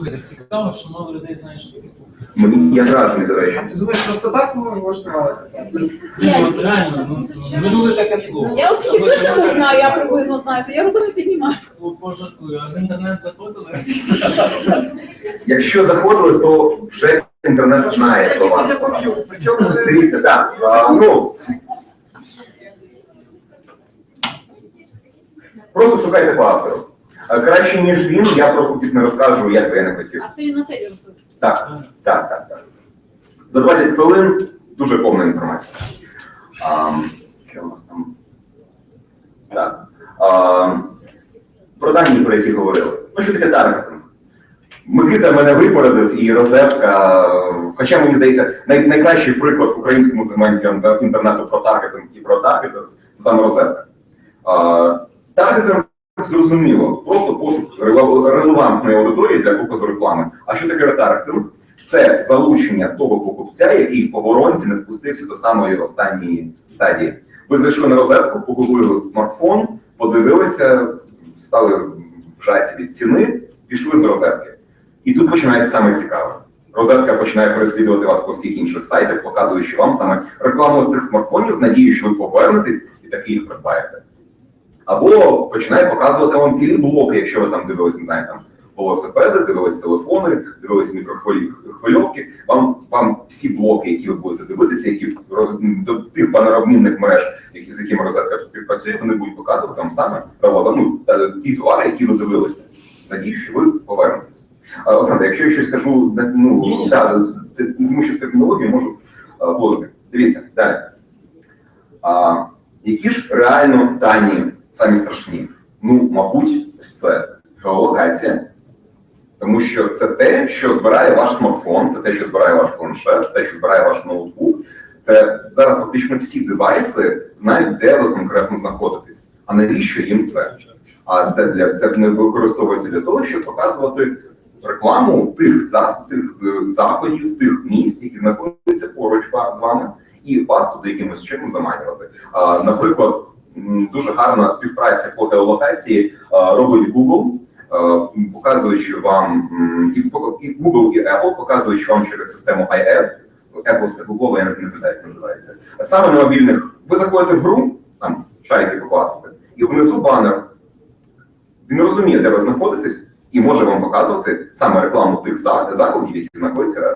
Слухайте, цікаво, що мало людей знають, що таке кухня. Мені я вражений, до речі. Ти думаєш, просто так ми влаштувалися це? Ні, от реально, ну, не чули таке слово. Я оскільки точно не знаю, я приблизно знаю, то я руку не піднімаю. Пожартую, а в інтернет заходили? Якщо заходили, то вже інтернет знає про вас. Причому Дивіться, так. а, Ну, просто шукайте по автору. А, Краще, ніж він, я про кукіс не розкажу, як би я не хотів. А це він на теді розповідає. Так, так, так, так. За 20 хвилин дуже повна інформація. А, що у нас там? Так. А, про дані, про які говорили. Ну, що таке таргетинг? Микита мене випередив і розетка. Хоча мені здається, най, найкращий приклад в українському сегменті інтернету про таргетинг і про таргетинг це саме розетка. Таргетинг зрозуміло, просто пошук релевантної аудиторії для показу реклами. А що таке ретаргетинг? Це залучення того покупця, який по воронці не спустився до самої останньої стадії. Ви зайшли на розетку, погубили смартфон, подивилися, стали в жасі від ціни, пішли з розетки. І тут починається саме цікаве. Розетка починає переслідувати вас по всіх інших сайтах, показуючи вам саме рекламу цих смартфонів з надією, що ви повернетесь і таки їх придбаєте. Або починає показувати вам цілі блоки, якщо ви там дивились, не знаю, там велосипеди, дивились телефони, дивились мікрохвильовки. Вам, вам всі блоки, які ви будете дивитися, які до тих панорамних мереж, які, з якими розетка співпрацює, вони будуть показувати вам саме ну, ті товари, які ви дивилися. Надію, що ви повернетесь. А, Олександр, якщо я щось скажу, ну да, тому що з термінологією можу а, плутати. Дивіться, далі. А, які ж реально дані самі страшні? Ну, мабуть, ось це геолокація. Тому що це те, що збирає ваш смартфон, це те, що збирає ваш планшет, це те, що збирає ваш ноутбук. Це зараз фактично всі девайси знають, де ви конкретно знаходитесь. А навіщо їм це? А це для це не використовується для того, щоб показувати рекламу тих тих заходів, тих місць, які знаходяться поруч з вами, і вас туди якимось чином заманювати. А, наприклад, дуже гарна співпраця по геолокації робить Google. е, Показуючи вам і Google, і Apple, показуючи вам через систему iAd, Apple Google, я не пам'ятаю, як називається. Саме на мобільних, ви заходите в гру, там шарики покласти, і внизу банер. Він розуміє, де ви знаходитесь, і може вам показувати саме рекламу тих закладів, які знаходяться е,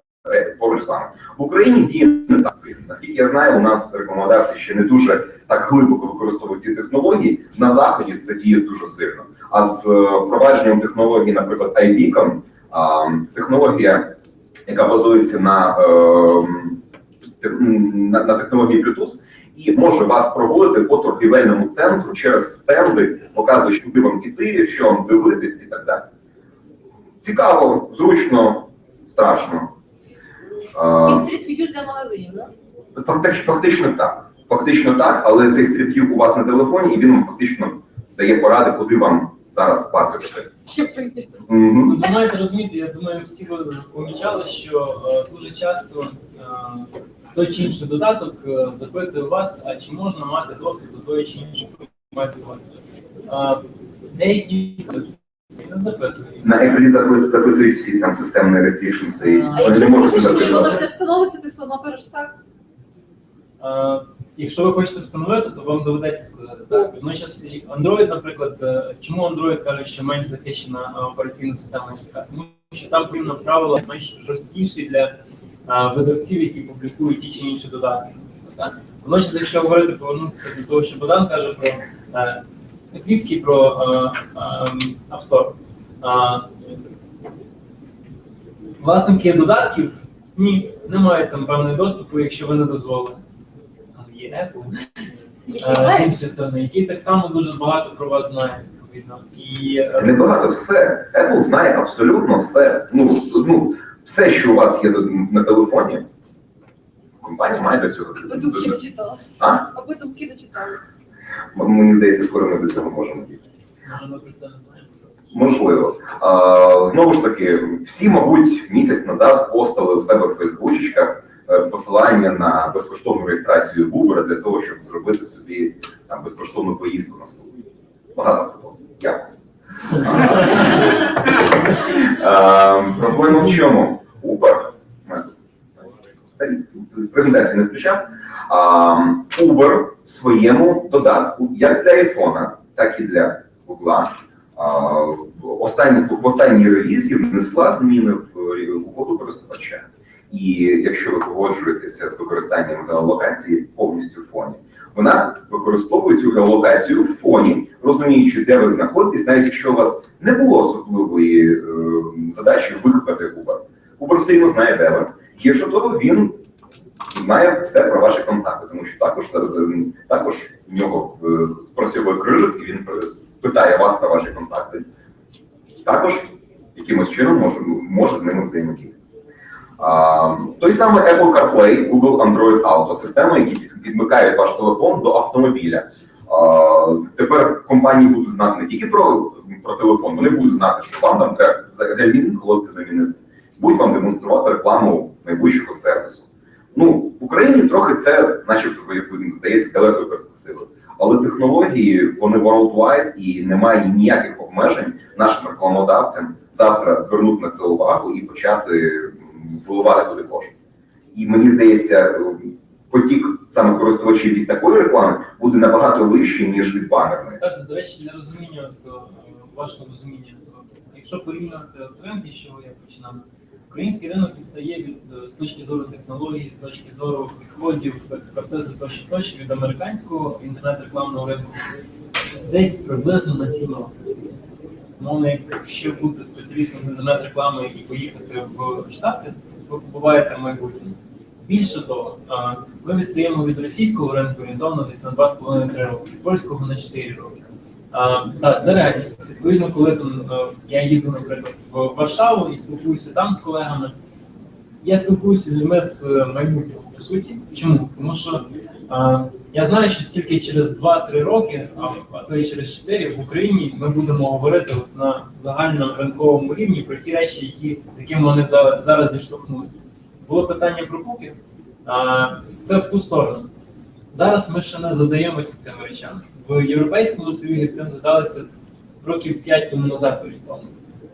поруч з вами. В Україні діє не так сильно. Наскільки я знаю, у нас рекламодавці ще не дуже так глибоко використовують ці технології. На заході це діє дуже сильно. А з е, впровадженням технології, наприклад, iBeacon, технологія, яка базується на, е, на, на технології Bluetooth, і може вас проводити по торгівельному центру через стенди, показуючи, куди вам іти, що вам дивитись і так далі. Цікаво, зручно, страшно. І стріт-в'ю для магазинів, да? Фактично, фактично так. Фактично так, але цей стрітв'ю у вас на телефоні, і він вам фактично дає поради, куди вам зараз варто. Ще прийде. Ви маєте розуміти, я думаю, всі ви помічали, що е, дуже часто е, той чи інший додаток е, запитує вас, а чи можна мати доступ до тої чи іншої інформації у вас. Е, деякі. На Apple запит- запитують всі там системний restriction стоїть. А якщо скажеш, що воно ж не встановиться, ти все одно кажеш так. Е, Якщо ви хочете встановити, то вам доведеться сказати так. Водночас і Android, наприклад, е, чому Android каже, що менш захищена е, операційна система ніж? Тому що там приймно правила менш жорсткіші для е, видавців, які публікують ті чи інші додатки. Водночас, якщо говорити повернутися до того, що Богдан каже про е, про е, е, App Store. Власники додатків ні, не мають там певний доступу, якщо ви не дозволите. Але є Apple, е, з іншої сторони, який так само дуже багато про вас знає, відповідно. І е, Небагато все. Apple знає абсолютно все. Ну, ну, все, що у вас є на телефоні, компанія має до цього. Аби думки не читала. А? Аби думки не читали. Мені здається, скоро ми до цього можемо дійти. Можливо. А, знову ж таки, всі, мабуть, місяць назад постали у себе в Фейсбучечках е, посилання на безкоштовну реєстрацію в Uber для того, щоб зробити собі там безкоштовну поїздку на службу. Багато хто постав. Я постав. Проблема в чому? Uber, презентацію не включав. Uber в своєму додатку, як для iPhone, так і для Google, в останній, релізі внесла зміни в угоду користувача. І якщо ви погоджуєтеся з використанням геолокації повністю в фоні, вона використовує цю геолокацію в фоні, розуміючи, де ви знаходитесь, навіть якщо у вас не було особливої е, задачі викликати Uber. Uber все рівно знає, де ви. Гірше того, він знає все про ваші контакти, тому що також зараз е, також в нього е, спрацьовує крижик, і він е, питає вас про ваші контакти. Також якимось чином може, може з ними взаємодіяти. Той самий Apple CarPlay, Google Android Auto, система, які під- підмикають ваш телефон до автомобіля. А, тепер компанії будуть знати не тільки про, про телефон, вони будуть знати, що вам там треба гальмівні колодки замінити. Будуть вам демонструвати рекламу найближчого сервісу. Ну, в Україні трохи це, начебто, здається, далекою перспективою. Але технології вони worldwide і немає ніяких обмежень нашим рекламодавцям завтра звернути на це увагу і почати вливати туди кошти. І мені здається, потік саме користувачів від такої реклами буде набагато вищий, ніж від банерної. Так, до речі, для розуміння е, вашого розуміння, якщо порівнювати тренд, з чого я починав, український ринок відстає від е, з точки зору технологій, з точки зору підходів, експертизи тощо тощо від американського інтернет-рекламного ринку десь приблизно на 7 років. Мовно, якщо бути спеціалістом інтернет-реклами і поїхати в Штати, ви побуваєте в майбутньому. Більше того, ми відстаємо від російського ринку орієнтовно десь на 2,5-3 роки, польського на 4 роки. Так, це реальність. Відповідно, коли там е, я їду, наприклад, в Варшаву і спілкуюся там з колегами, я спілкуюся з людьми з е, майбутнього, по суті. Чому? Тому що я знаю, що тільки через 2-3 роки, а, то і через 4, в Україні ми будемо говорити на загальноринковому рівні про ті речі, які, з якими вони зараз зіштовхнулися. Було питання про куки, це в ту сторону. Зараз ми ще не задаємося цими речами. В Європейському Союзі цим задалися років 5 тому назад орієнтовно.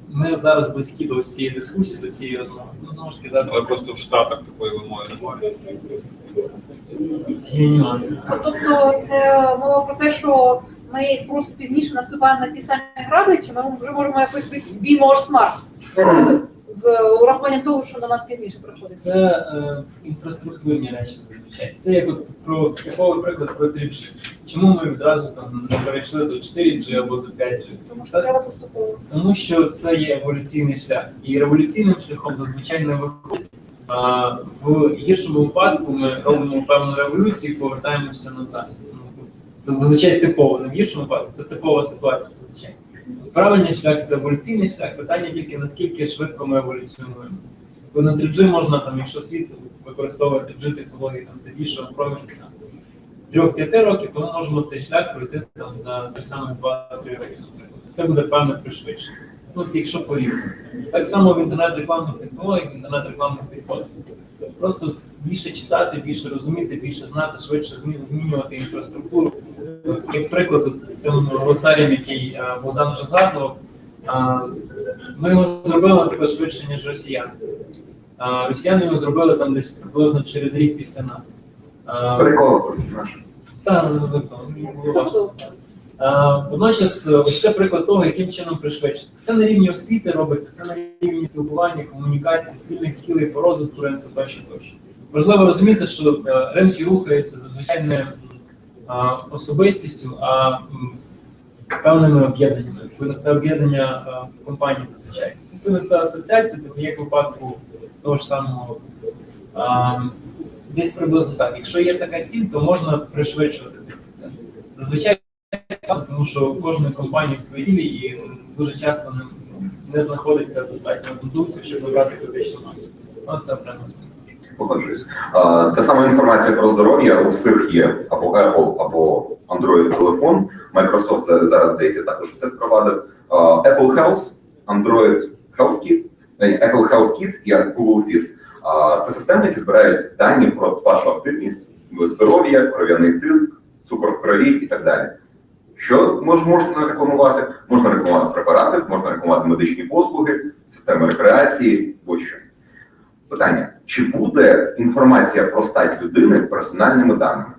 Ми зараз близькі до ось цієї дискусії, до цієї розмови. Ну, знову ж таки, зараз Але просто в Штатах такої вимоги немає. є нюанси. Тобто це мова про те, що ми просто пізніше наступаємо на ті самі граблі, чи ми вже можемо якось be more smart з урахуванням того, що до нас пізніше приходить. Це е, інфраструктурні речі зазвичай. Це як от про типовий приклад про 3G. Чому ми відразу там не перейшли до 4G або до 5G? Тому що треба поступово. Тому що це є еволюційний шлях. І революційним шляхом зазвичай не виходить. А, в гіршому випадку ми робимо певну революцію і повертаємося назад. Ну, Це зазвичай типово, не в гіршому випадку, це типова ситуація зазвичай. Правильний шлях це еволюційний шлях. Питання тільки наскільки швидко ми еволюціонуємо. Бо на 3G можна, там, якщо світ використовує 3G технології там, для більшого проміжку там, 3-5 років, то ми можемо цей шлях пройти там, за ті самі 2-3 роки, наприклад. Це буде певне пришвидшення. Ну, якщо порівняти. Так само в інтернет-рекламних технологіях, в інтернет-рекламних підходах. Просто більше читати, більше розуміти, більше знати, швидше змінювати інфраструктуру. Як приклад з тим глосарієм, який е, Богдан вже згадував, ми його зробили, наприклад, швидше, ніж росіяни. Росіяни його зробили там десь приблизно через рік після нас. Прикол просто наш. Та, не знаю, було важко. Тобто Водночас, е, ось це приклад того, яким чином пришвидшити. Це на рівні освіти робиться, це на рівні спілкування, комунікації, спільних цілей по розвитку ринку тощо тощо. Важливо розуміти, що е, ринки рухаються зазвичай не особистістю, а певними об'єднаннями. Відповідно, це об'єднання компаній зазвичай. Відповідно, це асоціація, тобто як в випадку того ж самого. Десь приблизно так. Якщо є така ціль, то можна пришвидшувати цей процес. Зазвичай тому що у кожної компанії свої цілі і дуже часто не, не знаходиться достатньо продукції, щоб набрати критичну масу. Оце прямо. Погоджуюсь. Та сама інформація про здоров'я у всіх є або Apple, або Android телефон. Microsoft зараз здається також це впровадить. Apple Health, Android Health Kit, е, Apple Health Kit і Google Fit. Це системи, які збирають дані про вашу активність, здоров'я, кров'яний тиск, цукор в крові і так далі. Що мож, можна рекламувати? Можна рекламувати препарати, можна рекламувати медичні послуги, системи рекреації, тощо. Питання: чи буде інформація про стать людини персональними даними?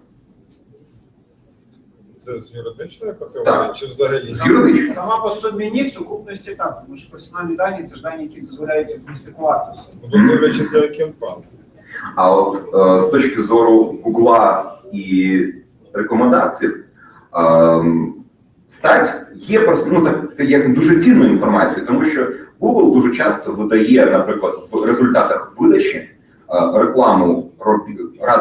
Це з юридичної категорії Так. чи взагалі? З юридичної. Сама по собі ні, в сукупності так, тому що персональні дані це ж дані, які дозволяють ідентифікувати особу. Ну, за яким пан. А от е, з точки зору Гугла і рекомендацій, е, стать є просто ну так це є дуже цінною інформацією, тому що Google дуже часто видає, наприклад, в результатах видачі е, рекламу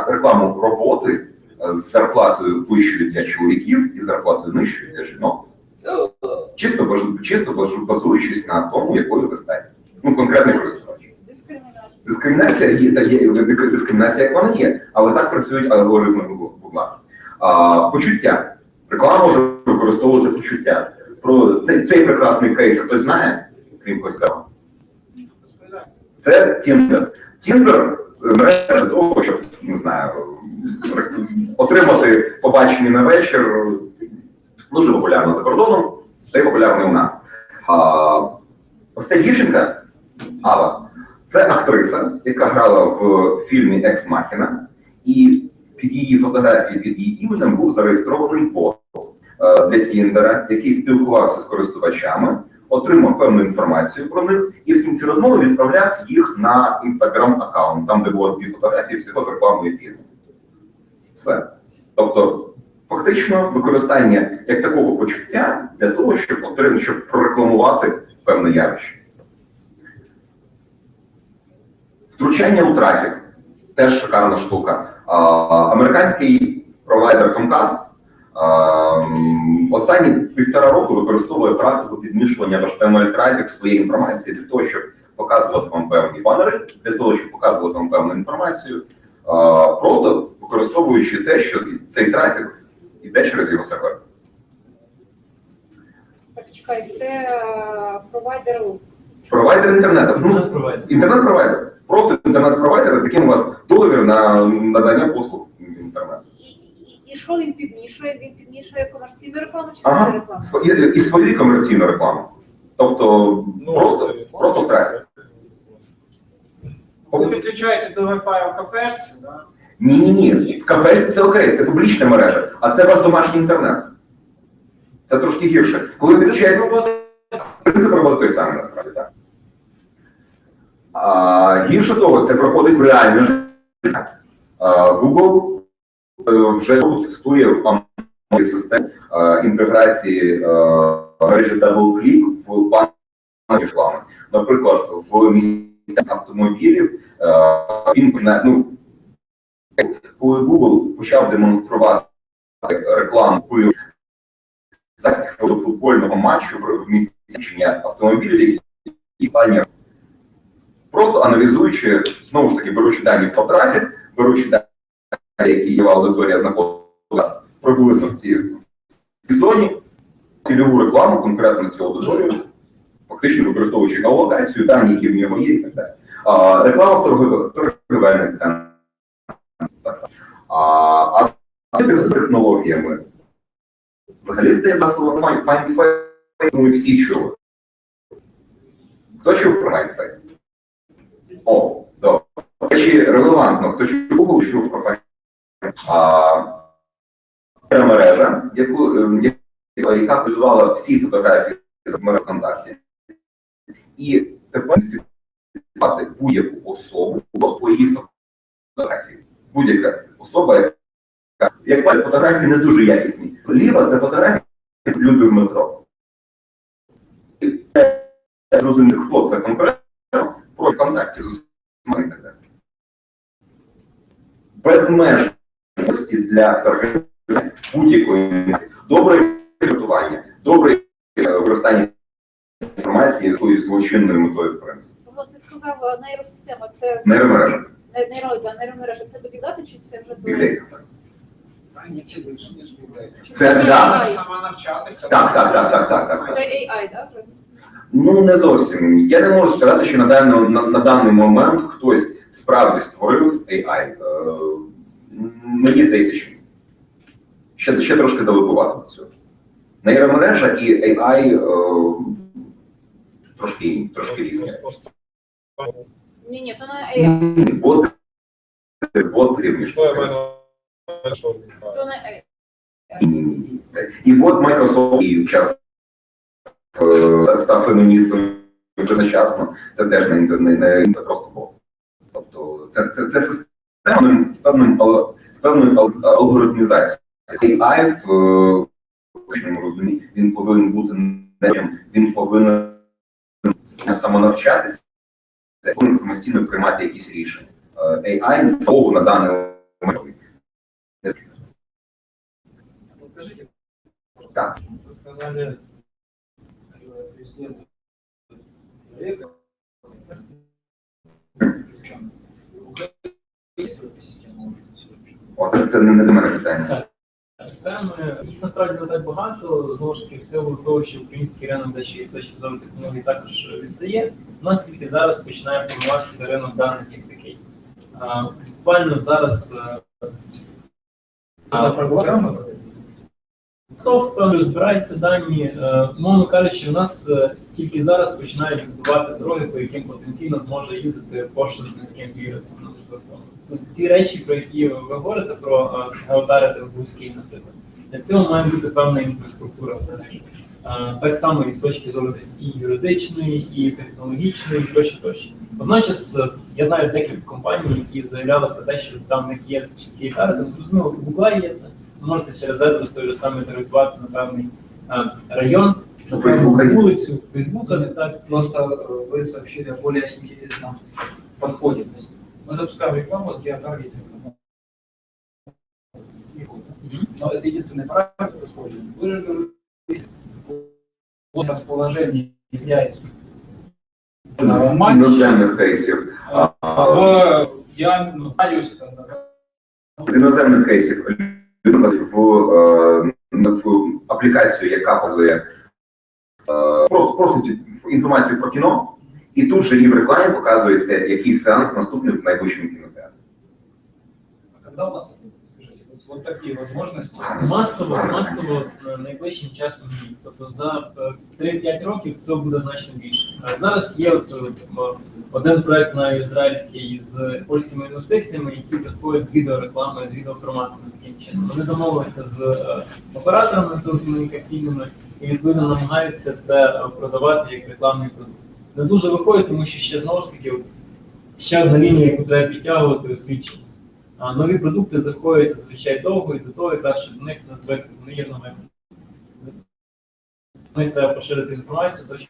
рекламу роботи е, з зарплатою вищою для чоловіків і зарплатою нижчою для жінок. Чисто чисто базуючись на тому, якою ви статі. Ну конкретний користувач. Дискримінація. Дискримінація є та є дискримінація, як вона є, але так працюють алгоритми Гугла. Почуття. Реклама може використовувати почуття. Про цей, цей прекрасний кейс хтось знає, крім цього. Це Тіндер. Тіндер мережа того, щоб не знаю, отримати побачення на вечір. Дуже популярна за кордоном, та й популярна у нас. А, ось ця дівчинка Ава. Це актриса, яка грала в фільмі Екс Махіна, і під її фотографією, під її іменем був зареєстрований бот е, для Тіндера, який спілкувався з користувачами, отримав певну інформацію про них і в кінці розмови відправляв їх на інстаграм аккаунт, там де було дві фотографії всього з рекламою фільму. Все. Тобто, фактично, використання як такого почуття для того, щоб отримати, щоб прорекламувати певне явище. Втручання у трафік теж шикарна штука. Американський провайдер Comcast останні півтора року використовує практику підмішування в HTML трафік своєї інформації для того, щоб показувати вам певні банери, для того, щоб показувати вам певну інформацію, просто використовуючи те, що цей трафік йде через його сервер. Так, чекай, це е, провайдер. Провайдер інтернету. Ну, Інтернет-провайдер. інтернет-провайдер. Просто інтернет-провайдер, з яким у вас договір на надання послуг і, що він підмішує? Він підмішує комерційну рекламу чи Ага. свою рекламу? І, і свою комерційну рекламу. Тобто просто, Ну, просто в трафік. Коли підключаєтесь до Wi-Fi в кафешці, да? Ні, ні, ні. В кафесі це окей, це публічна мережа, а це ваш домашній інтернет. Це трошки гірше. Коли ви підключаєтесь, роботи принцип роботи той самий насправді так. А, гірше того, це проходить в реальне життя. Google вже тестує в системі е, інтеграції е, мережі DoubleClick в банку реклами. Наприклад, в місцях автомобілів е, він ну, коли Google почав демонструвати рекламу захист футбольного матчу в місці автомобілів і планів. Просто аналізуючи, знову ж таки, беручи дані про трафік, беручи дані, які є аудиторія знаходилася приблизно в цій, в цій зоні, цільову рекламу, конкретно цю аудиторію, фактично використовуючи геолокацію, дані, які в нього є, і так далі. А, реклама в торговельних центрах. А, а з технологіями Взагалі стає масово Find Find Face, ми всі чули. Хто чув про Find О, добре. До речі, релевантно, хто чув Google, чув про Find Face. А, це мережа, яку, ем, яка визувала всі фотографії з мереж ВКонтакті. І тепер ідентифікувати будь-яку особу по її фотографії. Будь-яка особа, яка як бачите, фотографії не дуже якісні. Зліва це фотографії люди в метро. І це Зрозуміти, хто це конкретно про контакті з усіма і так далі. Безмежності для торгівлі будь-якої добре підготування, добре е, використання інформації якоюсь злочинною метою, в принципі. Павло, ти сказав е, нейросистема, це Нейромережа. не- нейро, нейромережа, це до бігдати чи це вже до людей. Це да. Сама навчатися. Так, так, так, так, так, так. Це AI, так? Ну не зовсім. Я не можу сказати, що на даний, на, на даний момент хтось справді створив AI. Мені здається, що ще, ще трошки далекувато до цього. Нейромережа і AI е, трошки, трошки різні. Ні, ні, то не AI, Що я на то не AI. І от Microsoft і почав е, став феміністом вже. Це теж не, не, не, не просто бот. Тобто це, це, це система з певним ал- з певною алгоритмізацією. AI в е, розумінні він повинен бути не він повинен самонавчатися, повинен самостійно приймати якісь рішення. Е, AI не слово на даний момент. Скажите, Да. вы сказали, человека. День? Оце це не, не до мене питання. Системи їх насправді не так багато. Знову ж таки, в силу того, що український ринок D6 з точки зору технологій також відстає. У нас тільки зараз починає формуватися ринок даних як такий. А, Буквально зараз е, певно збирається дані. Е, Мовно кажучи, у нас е, тільки зараз починають будувати дороги, по яким потенційно зможе їздити пошта з низьким вірусом на телефону. Тобто ці речі, про які ви говорите, про геотарити в вузький, наприклад, для цього має бути певна інфраструктура. Е, Так само і з точки зору і юридичної, і технологічної, і тощо тощо. Водночас е, я знаю декілька компаній, які заявляли про те, що там них є чіткий таргет. Зрозуміло, у Google є це. Можете через адрес той же самий таргетувати на певний е, район, на певну вулицю, Фейсбука не так. Просто вы сообщили более интересном подходе. То есть мы запускаем рекламу с геотаргетингом. Мгм. Но это единственный параметр используем. Вы же говорите, вот расположение изменяется. З Матч іноземних кейсів. в диам- ну, радиусе там, да, З іноземних кейсів людина в, е, в аплікацію, яка показує е, просто, просто ті- інформацію про кіно, і тут же їй в рекламі показується, який сеанс наступний в найближчому кінотеатрі. А когда у нас? Скажите, вот, вот такие. Масово, масово е, найближчим часом ні. Тобто за е, 3-5 років цього буде значно більше. Е, Зараз є от, е, один проект, знаю, ізраїльський з польськими інвестиціями, які заходять з відеореклами, з відеоформатами таким чином. Вони домовилися з е, операторами телекомунікаційними і відповідно намагаються це е, продавати як рекламний продукт. Не дуже виходить, тому що ще знову ж таки ще одна лінія, яку треба підтягувати освіченість. А нові продукти заходять зазвичай довго, і за того якраз, щоб до них не звикли, вони є новими. Вони треба поширити інформацію, то що